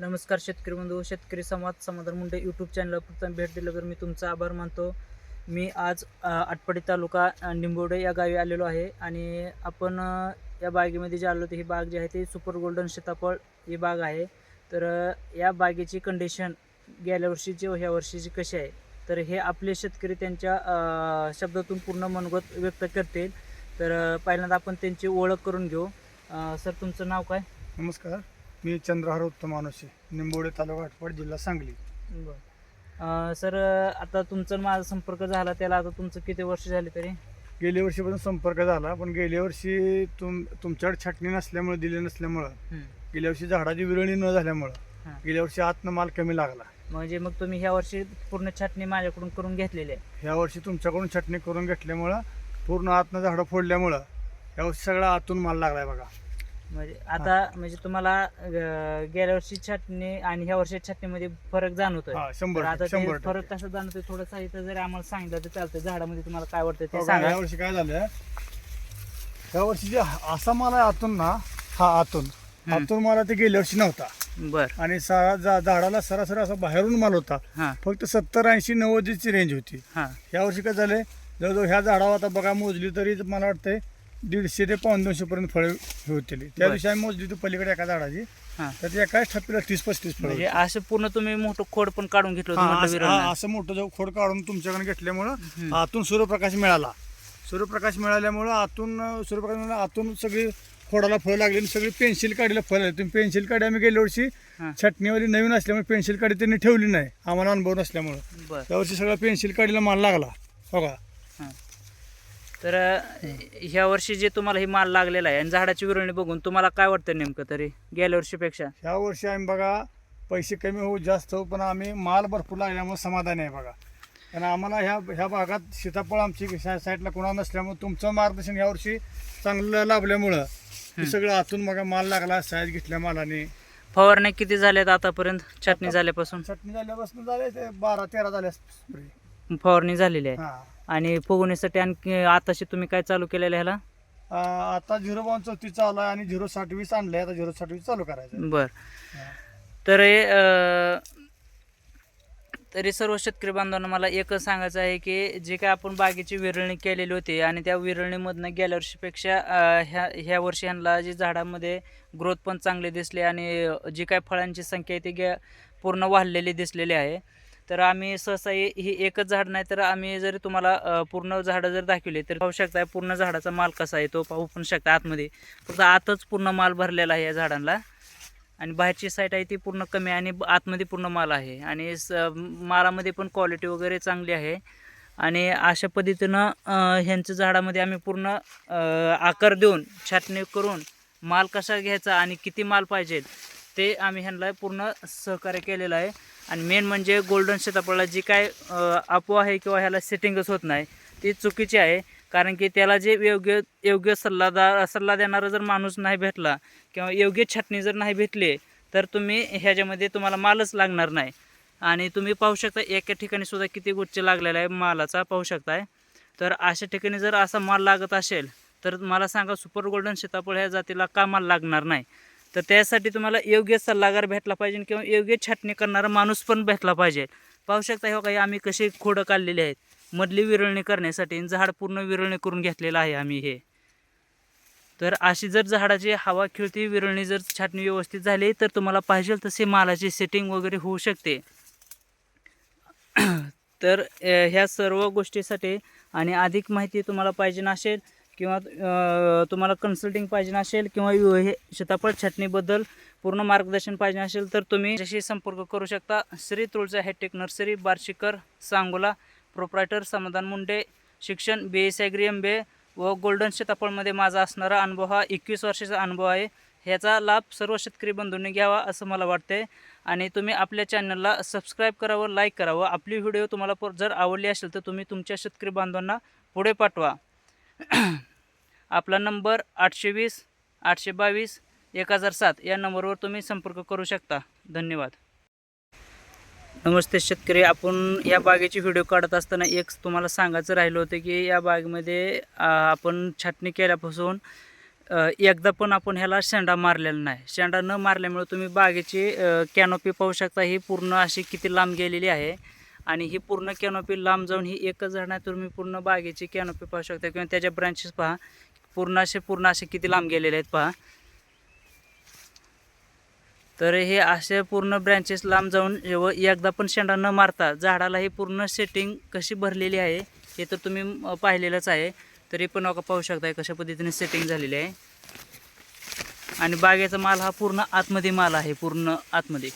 नमस्कार शेतकरी बंधू शेतकरी संवाद समाधान मुंडे यूट्यूब चॅनलला प्रथम भेट दिल्यावर मी तुमचा आभार मानतो. मी आज आटपाडी तालुका निंबोडे या गावी आलेलो आहे आणि आपण या बागेमध्ये जे आलो होतो ही बाग जी आहे ती सुपर गोल्डन सीताफळ ही बाग आहे. तर या बागेची कंडिशन गेल्या वर्षीची व ह्या वर्षीची कशी आहे तर हे आपले शेतकरी त्यांच्या शब्दातून पूर्ण मनोगत व्यक्त करतील. तर पहिल्यांदा आपण त्यांची ओळख करून घेऊ. सर तुमचं नाव काय? नमस्कार. मी चंद्रहार उत्तम मानुषे निंबोडे तालुका आटपाड जिल्हा सांगली. सर आता तुमचा माझा संपर्क झाला त्याला आता तुमचं किती वर्ष झाले तरी? गेल्या वर्षीपासून संपर्क झाला पण गेल्या वर्षी तुम तुमच्याकडे छाटणी नसल्यामुळे दिली नसल्यामुळं गेल्या वर्षी झाडाची विरळणी न झाल्यामुळं. गेल्या वर्षी आतनं माल कमी लागला. म्हणजे मग तुम्ही ह्या वर्षी पूर्ण छाटणी माझ्याकडून करून घेतलेली आहे? ह्या वर्षी तुमच्याकडून छाटणी करून घेतल्यामुळं पूर्ण आतनं झाडं फोडल्यामुळं या वर्षी सगळा आतून माल लागलाय बघा. म्हणजे आता म्हणजे तुम्हाला अं, गेल्या वर्षी छाटणी आणि ह्या वर्षी छाटणीमध्ये फरक जाणवतोय. हा तर शंभर आता ते शंभर फरक. कसा जाणवतोय थोडं साहित्य जरी आम्हाला सांगितलं तर चालतंय. झाडामध्ये तुम्हाला काय वाटतं ते बघा, सांगा. या वर्षी काय झालं या वर्षी जे असा माल आहे आतून ना हा आतून. आतून माल ते गेल्या वर्षी नव्हता. बर. आणि जा- झाडाला सरासरी असा बाहेरून माल होता. हा. फक्त सत्तर ऐंशी नव्वदची रेंज होती. हा. या वर्षी काय झालंय? जवळजवळ ह्या झाडावर आता बघा मोजली तरी मला वाटतंय दीडशे ते पाऊन दोनशे पर्यंत फळे होतील. त्या. दिवशी आम्ही मोजली होती पलीकडे एका झाडाची. हा. तर एकाच ठप्पीला तीस पस्तीस फळ म्हणजे असं पूर्ण तुम्ही मोठं खोड पण काढून घेतलं होतं म्हटलं विरळनं. असं मोठं जो खोड काढून तुमच्याकडे घेतल्यामुळं. आतून सूर्यप्रकाश मिळाला. सूर्यप्रकाश मिळाल्यामुळं आतून अं, सूर्यप्रकाश मिळाला आतून सगळी खोडाला फळं लागली आणि सगळी पेन्सिल काढीला फळ आली तुम्ही पेन्सिल काढी आम्ही गेल्या वर्षी हा. छटणीवाली नवीन असल्यामुळे पेन्सिल काढी त्यांनी ठेवली नाही. आम्हाला अनुभव नसल्यामुळं. बर. यावर्षी सगळं पेन्सिल काढीला माल लागला. हो का तर ह्या वर्षी जे तुम्हाला हे माल लागलेला आहे आणि झाडाची विरळणी बघून तुम्हाला काय वाटतं नेमकं तरी गेल्या वर्षीपेक्षा? ह्या वर्षी आम्ही बघा पैसे कमी होऊ जास्त होऊ पण आम्ही माल भरपूर लागल्यामुळे समाधानी आहे बघा. कारण आम्हाला ह्या ह्या भागात सीताफळ आमची साईडला कोणा नसल्यामुळे तुमचं मार्गदर्शन ह्या वर्षी चांगलं लाभल्यामुळं हे सगळं आतून बघा माल लागला साईज घेतल्या मालाने. फवारण्या किती झाल्यात आतापर्यंत? छाटणी झाल्यापासून? चटणी झाल्यापासून झाले ते बारा तेरा झाल्या. फवारणी झालेली आहे. हा. आणि फुगवणीसाठी आणखी आताशी तुम्ही काय चालू केलेलं ह्याला? आता झिरो बावन चौतीस चालू आहे आणि झिरो साठ वीस आणलंय. आता झिरो साठ वीस चालू करायचं बर. तर हे, अं, तरी सर्व शेतकरी बांधवांना मला एकच सांगायचं आहे की जे काय आपण बागेची विरळणी केलेली होती आणि त्या विरळणीमधनं गेल्या वर्षीपेक्षा अं, ह्या ह्या वर्षी ह्यांना जी झाडामध्ये ग्रोथ पण चांगली दिसली आणि जी काय फळांची संख्या आहे ती गे पूर्ण वाढलेली दिसलेली आहे. तर आम्ही सहसा ही एकच झाड नाही तर आम्ही जरी तुम्हाला पूर्ण झाडं जर दाखवली तर पाहू शकता पूर्ण झाडाचा माल कसा आहे तो पाहू पण शकता आतमध्ये. फक्त आतच पूर्ण माल भरलेला आहे या झाडांना आणि बाहेरची साईड आहे ती पूर्ण कमी आणि आतमध्ये पूर्ण माल आहे. आणि स मालामध्ये पण क्वालिटी वगैरे चांगली आहे. आणि अशा पद्धतीनं ह्यांच्या झाडामध्ये आम्ही पूर्ण आकार देऊन छाटणी करून माल कसा घ्यायचा आणि किती माल पाहिजे ते आम्ही ह्यांना पूर्ण सहकार्य केलेलं आहे. आणि मेन म्हणजे गोल्डन सीताफळाला जी काय अं, अफवा आहे किंवा ह्याला सेटिंगच होत नाही ती चुकीची आहे. कारण की त्याला जे योग्य योग्य सल्लादार सल्ला देणारा जर माणूस नाही भेटला किंवा योग्य छाटणी जर नाही भेटली तर तुम्ही ह्याच्यामध्ये तुम्हाला मालच लागणार नाही. आणि तुम्ही पाहू शकता एका ठिकाणी सुद्धा किती गुच्छ लागलेला आहे मालाचा पाहू शकताय. तर अशा ठिकाणी जर असा माल लागत असेल तर मला सांगा सुपर गोल्डन सीताफळ ह्या जातीला का माल लागणार नाही? तर त्यासाठी तुम्हाला योग्य सल्लागार भेटला पाहिजे किंवा योग्य छाटणी करणारा माणूस पण भेटला पाहिजे. पाहू शकता हे काही आम्ही कसे खोडं काढलेले आहेत. मधली विरळणी करण्यासाठी झाड पूर्ण विरळणी करून घेतलेलं आहे आम्ही हे. तर अशी जर झाडाची हवा खिळती विरळणी जर छाटणी व्यवस्थित झाली तर तुम्हाला पाहिजे तसे मालाची सेटिंग वगैरे होऊ शकते. तर ह्या सर्व गोष्टीसाठी आणि अधिक माहिती तुम्हाला पाहिजे असेल किंवा तुम्हाला कन्सल्टिंग पाहिजे असेल किंवा हे सीताफळ छाटणीबद्दल पूर्ण मार्गदर्शन पाहिजे असेल तर तुम्ही जशी संपर्क करू शकता. Shri Tulja hi tech nursery Barshikar Sangola proprietor Samadhan Munde शिक्षण बी एस ॲग्री एम बे व गोल्डन सीताफळमध्ये माझा असणारा अनुभव हा एकवीस वर्षाचा अनुभव आहे. ह्याचा लाभ सर्व शेतकरी बंधूंनी घ्यावा असं मला वाटते आणि तुम्ही आपल्या चॅनलला सबस्क्राईब करावं लाईक करावं. आपली व्हिडिओ तुम्हाला पर- जर आवडली असेल तर तुम्ही तुमच्या शेतकरी बांधवांना पुढे पाठवा. आपला नंबर आठशे वीस आठशे बावीस एक हजार सात या नंबरवर तुम्ही संपर्क करू शकता. धन्यवाद. नमस्ते शेतकरी आपण या बागेची व्हिडिओ काढत असताना एक तुम्हाला सांगायचं राहिलं होतं की या बागेमध्ये आपण छाटणी केल्यापासून एकदा पण आपण ह्याला शेंडा मारलेला नाही. शेंडा न मारल्यामुळे तुम्ही बागेची कॅनोपी पाहू शकता. ही पूर्ण अशी किती लांब गेलेली आहे. आणि ही पूर्ण कॅनोपी लांब जाऊन ही एकच झाड नाही तुम्ही पूर्ण बागेची कॅनोपी पाहू शकता किंवा त्याच्या ब्रांचेस पहा. पूर्ण असे पूर्ण असे किती लांब गेलेले आहेत पहा. तर हे असे पूर्ण ब्रँचेस लांब जाऊन व एकदा पण शेंडा न मारता झाडाला ही पूर्ण सेटिंग कशी भरलेली आहे हे तर तुम्ही पाहिलेलंच आहे. तरी पण नका पाहू शकताय कशा पद्धतीने सेटिंग झालेली आहे. आणि बागेचा माल हा पूर्ण आतमध्ये माल आहे पूर्ण आतमध्ये.